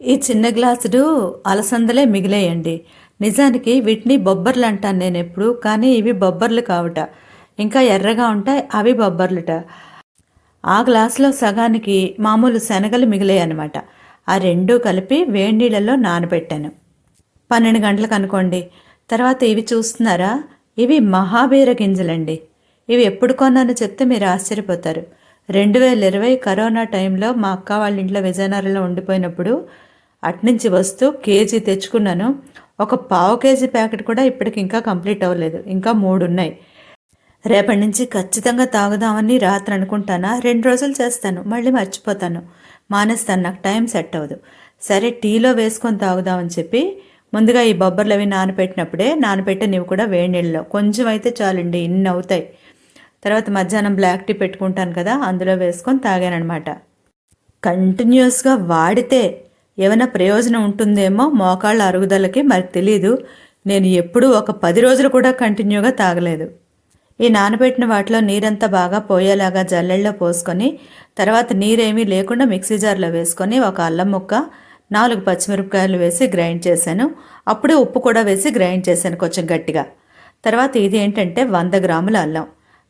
ఈ చిన్న గ్లాసుడు అలసందలే మిగిలేయండి. నిజానికి వీటిని బొబ్బర్లు అంటాను నేను ఎప్పుడు కానీ ఇవి బొబ్బర్లు కావుట. ఇంకా ఎర్రగా ఉంటాయి అవి బొబ్బర్లుట. ఆ గ్లాసులో సగానికి మామూలు శనగలు మిగిలాయి అనమాట ఆ రెండు కలిపి వేడి నీళ్ళల్లో నానబెట్టాను. పన్నెండు గంటలకు అనుకోండి. తర్వాత ఇవి చూస్తున్నారా? ఇవి మహాబీర గింజలండి. ఇవి ఎప్పుడు కొన్నానో చెప్తే మీరు ఆశ్చర్యపోతారు. రెండు వేల ఇరవై కరోనా టైంలో మా అక్క వాళ్ళ ఇంట్లో విజయనగరంలో ఉండిపోయినప్పుడు అట్నుంచి వస్తూ కేజీ తెచ్చుకున్నాను. ఒక పావు కేజీ ప్యాకెట్ కూడా ఇప్పటికి ఇంకా కంప్లీట్ అవ్వలేదు. ఇంకా మూడు ఉన్నాయి రేపటి నుంచి ఖచ్చితంగా తాగుదామని రాత్రి అనుకుంటానా? రెండు రోజులు చేస్తాను. మళ్ళీ మర్చిపోతాను. మానేస్తాను. నాకు టైం సెట్ అవ్వదు. సరే టీలో వేసుకొని తాగుదామని చెప్పి ముందుగా ఈ బొబ్బర్లు అవి నానబెట్టినప్పుడే నానపెట్టే నీవు కూడా వేడి నీళ్ళలో. కొంచెం అయితే చాలండి. ఇన్ని అవుతాయి. తర్వాత మధ్యాహ్నం బ్లాక్ టీ పెట్టుకుంటాను కదా అందులో వేసుకొని తాగానమాట కంటిన్యూస్గా వాడితే ఏమైనా ప్రయోజనం ఉంటుందేమో మోకాళ్ళ అరుగుదలకి మరి తెలీదు. నేను ఎప్పుడూ ఒక పది రోజులు కూడా కంటిన్యూగా తాగలేదు. ఈ నానబెట్టిన వాటిలో నీరంతా బాగా పోయేలాగా జల్లెళ్ళలో పోసుకొని తర్వాత నీరేమీ లేకుండా మిక్సీ జార్లో వేసుకొని ఒక అల్లం ముక్క నాలుగు పచ్చిమిరపకాయలు వేసి గ్రైండ్ చేశాను. అప్పుడే ఉప్పు కూడా వేసి గ్రైండ్ చేశాను కొంచెం గట్టిగా. తర్వాత ఇది ఏంటంటే వంద గ్రాముల అల్లం.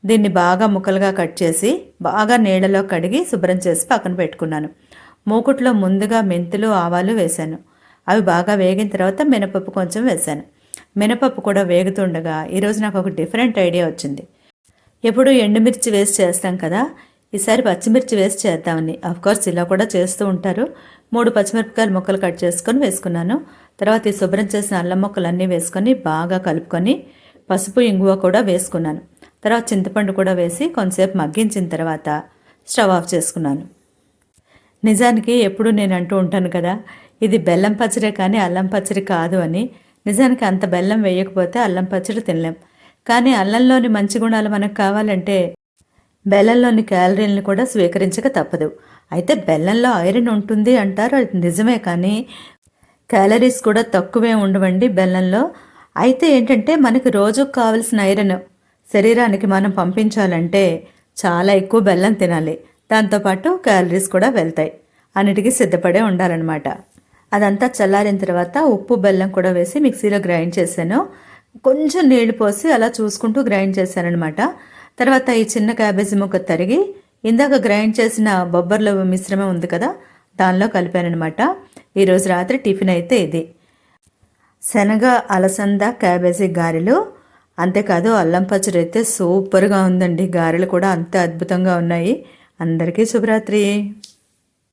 దీన్ని బాగా ముక్కలుగా కట్ చేసి బాగా నీళ్ళలో కడిగి శుభ్రం చేసి పక్కన పెట్టుకున్నాను. మూకుట్లో ముందుగా మెంతులు ఆవాలు వేశాను. అవి బాగా వేగిన తర్వాత మినపప్పు కొంచెం వేశాను. మినపప్పు కూడా వేగుతుండగా ఈరోజు నాకు ఒక డిఫరెంట్ ఐడియా వచ్చింది. ఎప్పుడు ఎండుమిర్చి వేసి చేస్తాం కదా ఈసారి పచ్చిమిర్చి వేసి చేద్దామని. కోర్స్ ఇలా కూడా చేస్తూ ఉంటారు. మూడు పచ్చిమిరపకాయలు ముక్కలు కట్ చేసుకొని వేసుకున్నాను. తర్వాత ఈ శుభ్రం చేసిన అల్లం ముక్కలు అన్నీ వేసుకొని బాగా కలుపుకొని పసుపు ఇంగువ కూడా వేసుకున్నాను. తర్వాత చింతపండు కూడా వేసి కొంతసేపు మగ్గించిన తర్వాత స్టవ్ ఆఫ్ చేసుకున్నాను. నిజానికి ఎప్పుడు నేను అంటూ ఉంటాను కదా ఇది బెల్లం పచ్చడే కానీ అల్లం పచ్చడి కాదు అని. నిజానికి అంత బెల్లం వేయకపోతే అల్లం పచ్చడి తినలేం. కానీ అల్లంలోని మంచి గుణాలు మనకు కావాలంటే బెల్లంలోని క్యాలరీలను కూడా స్వీకరించక తప్పదు. అయితే బెల్లంలో ఐరన్ ఉంటుంది అంటారు అది నిజమే కానీ క్యాలరీస్ కూడా తక్కువే ఉండవండి బెల్లంలో. అయితే ఏంటంటే మనకి రోజుకు కావలసిన ఐరన్ శరీరానికి మనం పంపించాలంటే చాలా ఎక్కువ బెల్లం తినాలి. దాంతోపాటు క్యాలరీస్ కూడా వెళ్తాయి. అన్నిటికీ సిద్ధపడే ఉండాలన్నమాట. అదంతా చల్లారిన తర్వాత ఉప్పు బెల్లం కూడా వేసి మిక్సీలో గ్రైండ్ చేశాను. కొంచెం నీళ్ళు పోసి అలా చూసుకుంటూ గ్రైండ్ చేశానఅనమాట తర్వాత ఈ చిన్న క్యాబేజీ ముక్క తరిగి ఇందాక గ్రైండ్ చేసిన బొబ్బర్ల మిశ్రమం ఉంది కదా దానిలో కలిపానమాట ఈరోజు రాత్రి టిఫిన్ అయితే ఇది. శనగ అలసంద క్యాబేజీ గారెలు అంతేకాదు అల్లం పచ్చడి అయితే సూపర్గా ఉందండి. గారెలు కూడా అంతే అద్భుతంగా ఉన్నాయి. అందరికీ శుభరాత్రి.